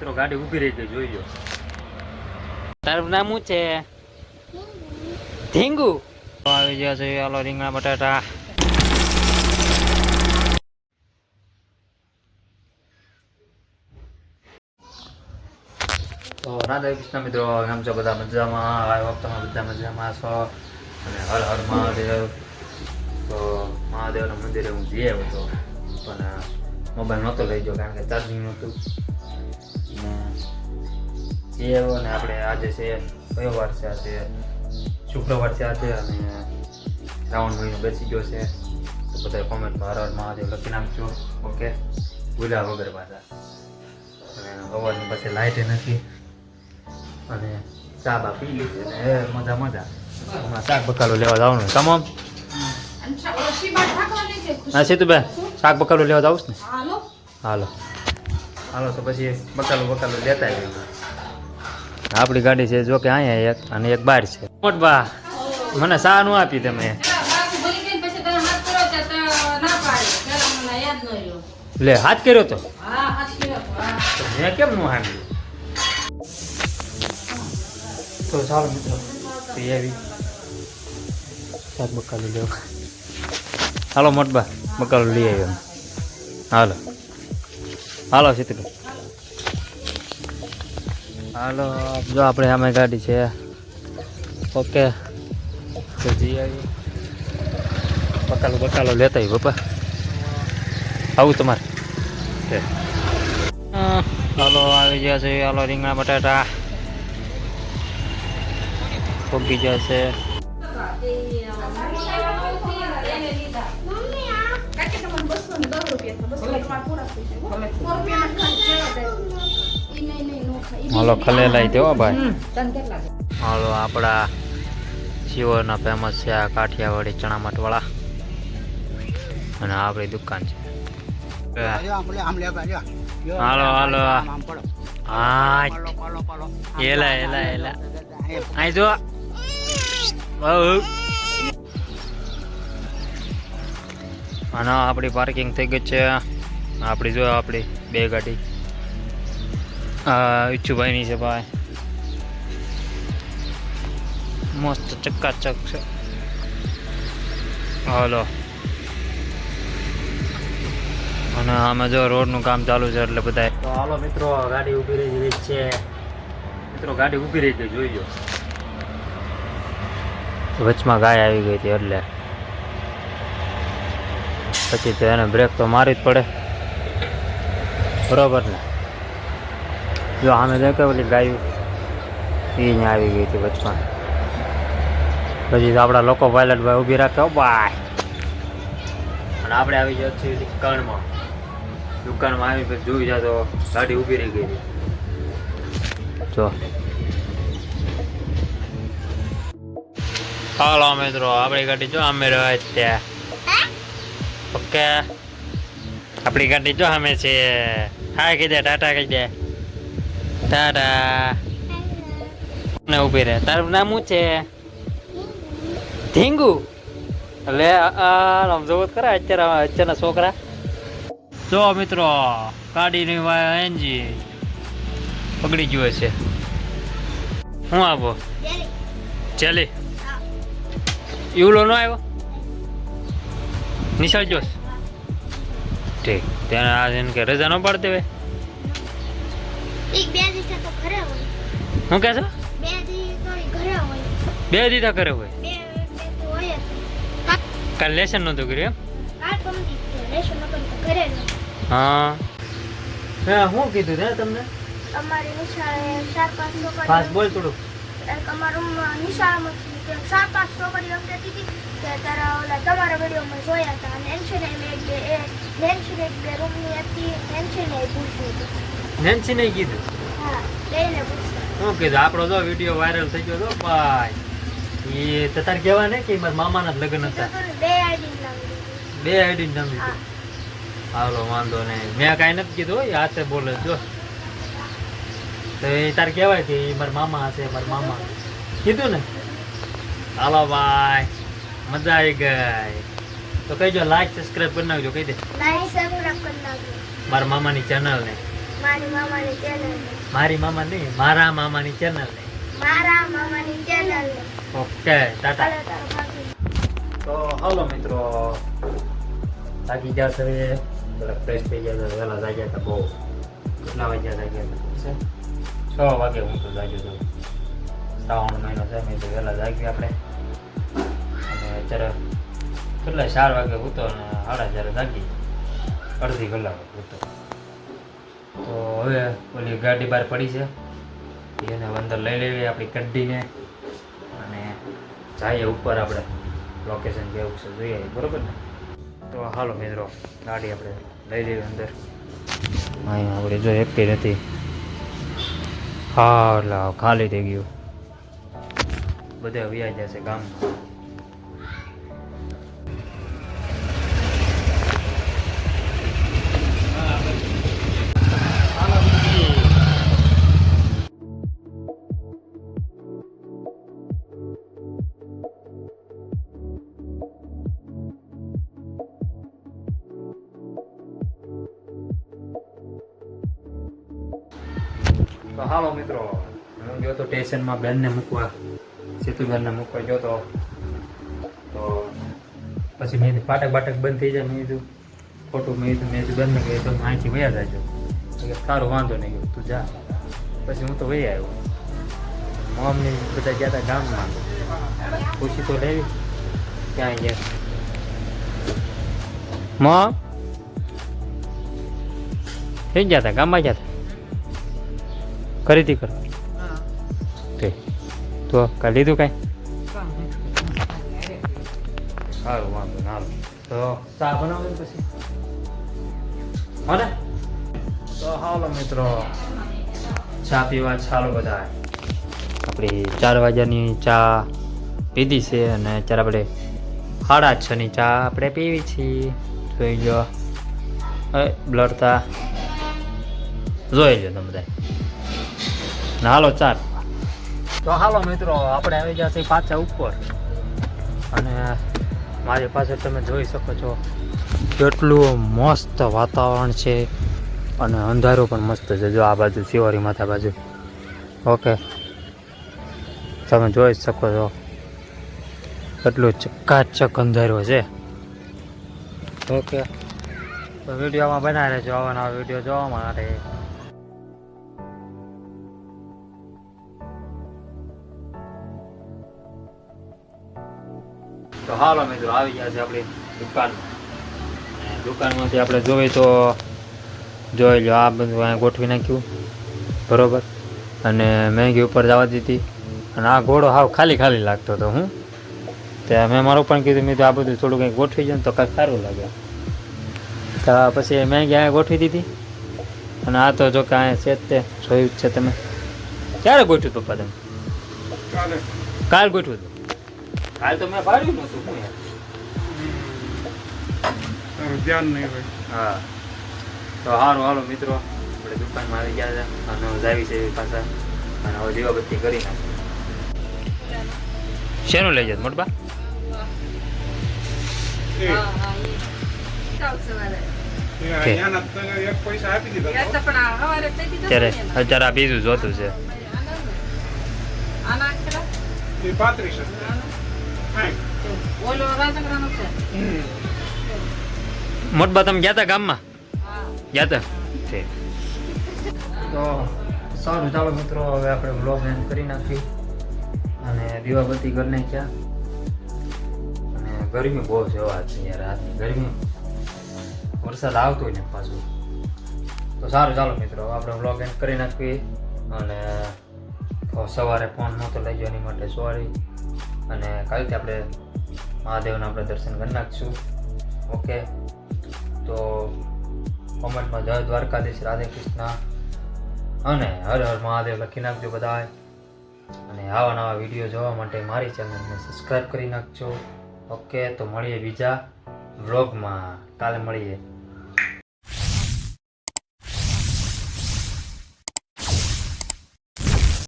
મિત્રો ગાડી ઊભી રહી ગઈ જોઈ લો તારું નામ શું છે ધીંગુ આવી ગયા છે હાલો રીંગણા બટાટા તો રાધા કૃષ્ણ મિત્રો કેમ છો બધા મજામાં? આ વખતમાં બધા મજામાં છો. અને હર હર મહાદેવ. તો મહાદેવના મંદિરે હું જઈ આવ્યો હતો. પણ મોબાઈલ નહોતો લઈ ગયો કારણ કે ચાર્જિંગ નહોતું. અને આવ્યો અને આપણે આજે છે કયો વાર છે આજે શુક્રવાર છે આજે અને શ્રાવણ મહિનો બેસી ગયો છે. તો બધા કોમેન્ટમાં હર હર મહાદેવ લખી નાખજો ઓકે? ભૂલ્યા વગર પાછા. અને અવાજની પાસે લાઇટ નથી. અને ચા બા પી લીધી એ મજા મજા. હમણાં શાક બકાલો લેવા જવાનું તમામ? હા સીતુબેન શાક બકાલો લેવા જાવ ને? હાલો. હાલો તો પછી બકાલો બકાલો લેતા આવીએ. આપણી ગાડી છે, જો કે અહીંયા એક અને એક બહાર છે. મોટબા, મને સા નું આપી તમે? લે, હાથ કર્યો તો? મેં કેમ નું હાંડ્યું તો ચાલો મિત્રો આવી શાક બકાલો હાલો મોટબા બકાલો લઈ આવ્યો. હાલો. હાલો સીતભાઈ હાલો જો આપણે સામે ગાડી છે. ઓકે. તો જઈ આવી બકાલો બકાલો લેતા આવી પપ્પા. આવું તમારે. છે અ, હાલો આવી ગયા છે. હાલો રીંગણા બટાટા. પોગી ગયા છે. હાલો ખલેલાઈ દેવો ભાઈ. હાલો આપણા શિવરના ફેમસ છે આ કાઠિયાવાડી ચણામટવાળા અને આ આપણી દુકાન છે. હાલો હાલો. હા. એલા એલા એલા અહીં જો. અને આપણી પાર્કિંગ થઈ ગઈ છે. આપણી જો આપણી બે ગાડી. આ ઈચ્છુભાઈની છે ભાઈ. મસ્ત ચકાચક છે. હલો. અને આમાં જો રોડનું કામ ચાલુ છે એટલે બધા તો હાલો મિત્રો ગાડી ઊભી રહી ગઈ છે. મિત્રો ગાડી ઊભી રહી ગઈ જોઈ જો વચમાં ગાય આવી ગઈ હતી એટલે. પછી તો એને બ્રેક તો મારી જ પડે. બરોબર ને? જો આમે દેખે ઓલી ગાયું એ અહીંયા આવી ગઈ હતી વચમાં. પછી આપણા લોકો પાયલટ ભાઈ ઊભી રાખે ભાઈ. અને આપણે આવી જાય છીએ દુકાનમાં. દુકાનમાં આવી પછી જોઈ જાય તો ગાડી ઊભી રહી ગઈ હતી. જો. હાલો મિત્રો, આપણી ગાડી જો અમે રહ્યા ત્યાં ઓકે. આપણી ગાડી જો અમે છે. હા દે ટાટા કહી દે ટાટા ને ઊભી રહે. તારું નામ શું છે? ધીંગુ. એટલે આ કરે અત્યારે, અત્યારના છોકરા. જો મિત્રો, ગાડીની એન્જિન પકડી ગયો છે. હું આવો? ચાલી. ઈવલો નો આવ્યો? નિશાળ જોશ. ઠીક. તેને આ કે રજા ન પાડતી હોય. એક બે દિવસે તો ઘરે હોય. હું કહે છો? બે દીધા ઘરે હોય. બે દીધા કરે હોય. બે બે તો હોય જ. કાલે લેસન નહોતું કર્યું કાલ કમતી લેશન નકર તો ઘરે હા. હા શું કીધું ને તમને? અમારી નિશાળે ચાર પાંચ પાસ છોકરીઓ બોલ થોડું. અમારું નિશાળમાં કે ચાર પાંચ એમ કહેતી હતી. કે તારા ઓલા તમારા વિડીયોમાં જોયા હતા. અને મેં એક બે એ નેન્સીને એક બે રૂમની હતી. નેન્સીને એ પૂછ્યું હતું. નેન્સી ને કીધું. શું કીધું? આપણો જો વીડિયો વાયરલ થઈ ગયો તો ભાઈ. એ તો તારે કહેવા ને કે મારા મામાના જ લગ્ન હતા. બે આઈડી નામ લીધું હાલો વાંધો નહીં. મેં કાંઈ નથી કીધું એ હાથે બોલે જો. તો એ તારે કહેવાય કે એ મારા મામા હશે મારા મામા. કીધું ને? હાલો ભાઈ. મજા આવી ગઈ. તો કહીજો લાઈક સબસ્ક્રાઈબ કરી નાખજો કહી દે. સબસ્ક્રાઇબ મારા મામાની ચેનલ ને. મારી મામાની ચેનલ મારી મામા નહીં મારા મામાની ચેનલ નહીં મારા મામાની ચેનલ ઓકે ટાટા તો હાલો મિત્રો. થાકી ગયા છે હવે. ફ્રેશ થઈ ગયા હતા વહેલા જાગ્યા હતા બહુ. કેટલા વાગ્યા જાગ્યા હતા? છે? છ વાગે હું તો જાગ્યો હતો શ્રાવણ મહિનો છે મેં તો વહેલા જાગ્યા આપણે. અને અત્યારે કેટલા ચાર વાગે ઉતો અને સાડા ચારે જાગી અડધી કલાક ઉતો તો હવે ઓલી ગાડી બહાર પડી છે. એને અંદર લઈ લેવી આપણી કઢીને અને જઈએ ઉપર આપણે. લોકેશન કેવું છે, જોઈએ. બરોબર ને? તો હાલો મિત્રો, ગાડી આપણે લઈ લેવી અંદર. અહીંયા આપણે જો એકટી નથી. હા એટલે ખાલી થઈ ગયું. બધે વ્યાજ જશે ગામમાં. તો હાલો મિત્રો, હું ગયો તો સ્ટેશનમાં બેનને મૂકવા સેતુબેનને મૂકવા ગયો તો. તો પછી મેં પાટક બાટક બંધ થઈ જાય, મેં કીધું, ખોટું મેં કીધું, મેં બંધ કહ્યું તો અહીંથી વયા જાજો. સારું, વાંધો નહીં તું જા. પછી હું તો વહી આવ્યો. મમ્મી બધા ગયા હતા ગામમાં. ખુશી તો લેવી. ક્યાં ગયા? મમ થઈ ગયા હતા ગામમાં ગયા હતા ખરીદી કર. તે તો કાંઈ લીધું કાંઈ? સારું વાંધો ના તો ચા બનાવો પછી? હો ને તો હાલો મિત્રો ચા પીવા ચાલો બધા આપણી ચાર વાગ્યાની ચા પીધી છે અને અત્યારે આપણે સાડા છ ની ચા આપણે પીવી છીએ. જોઈ લો એ બ્લડતા જોઈ લો તમે બધા. હાલો ચાર તો હાલો મિત્રો, આપણે આવી ગયા છીએ પાછા ઉપર. અને મારી પાસે તમે જોઈ શકો છો, કેટલું મસ્ત વાતાવરણ છે અને અંધારું પણ મસ્ત છે. જો આ બાજુ શિવારી માથા બાજુ. ઓકે તમે જોઈ શકો છો, કેટલું ચકાચક અંધારું છે. ઓકે તો વિડીયોમાં બનાવી રહેજો આવા વીડિયો જોવા માટે. તો હાલો મિત્રો આવી ગયા છે આપણી દુકાન. દુકાનમાંથી આપણે જોઈએ તો જોઈ લો આ બધું અહીંયા ગોઠવી નાખ્યું. બરોબર. અને મેંગી ઉપર જવા દીધી. અને આ ઘોડો હાવ ખાલી ખાલી લાગતો હતો હું. ત્યાં મેં મારું પણ કીધું મેં તો આ બધું થોડું કંઈક ગોઠવી જાય તો કાંઈક સારું લાગે. તો પછી મેંગી અહીંયા ગોઠવી દીધી. અને આ તો જો કે અહીંયા છે તે જોયું જ છે તમે. ક્યારે ગોઠવ્યું પપ્પા તમે કાલ ગોઠવ્યું હતું? કાલ તો મેં ફાડ્યું નતું હું યાર. તારું ધ્યાન નહીં હોય. હા. તો સારું હાલો મિત્રો. આપણે દુકાનમાં આવી ગયા છે. અને જાવી છે એવી પાછા. અને હવે દીવાબત્તી કરી નાખી. શેનું લઈ જાય મોટબા. અત્યારે આ બીજું જોતું છે. પાંત્રીસ મોટબા તમે ગયા હતા ગામમાં? ગયા હતા તો સારું ચાલો મિત્રો હવે આપણે બ્લોગ એન્ડ કરી નાખી અને દીવાબત્તી કરી નાખ્યા. અને ગરમી બહુ છે છે યાર રાતની ગરમી. વરસાદ આવતો ને પાછું. તો સારું ચાલો મિત્રો આપણે બ્લોગ એન્ડ કરી નાખીએ. અને સવારે ફોન નહોતો લઈ ગયો એની માટે સોરી અને કાલથી આપણે મહાદેવના આપણે દર્શન કરી નાખીશું. ઓકે તો કોમેન્ટમાં જય દ્વારકાધીશ, રાધે કૃષ્ણ અને હર હર મહાદેવ લખી નાખજો બધાએ અને આવા નવા વીડિયો જોવા માટે મારી ચેનલને સબસ્ક્રાઈબ કરી નાખજો. ઓકે તો મળીએ બીજા વ્લોગમાં કાલે મળીએ.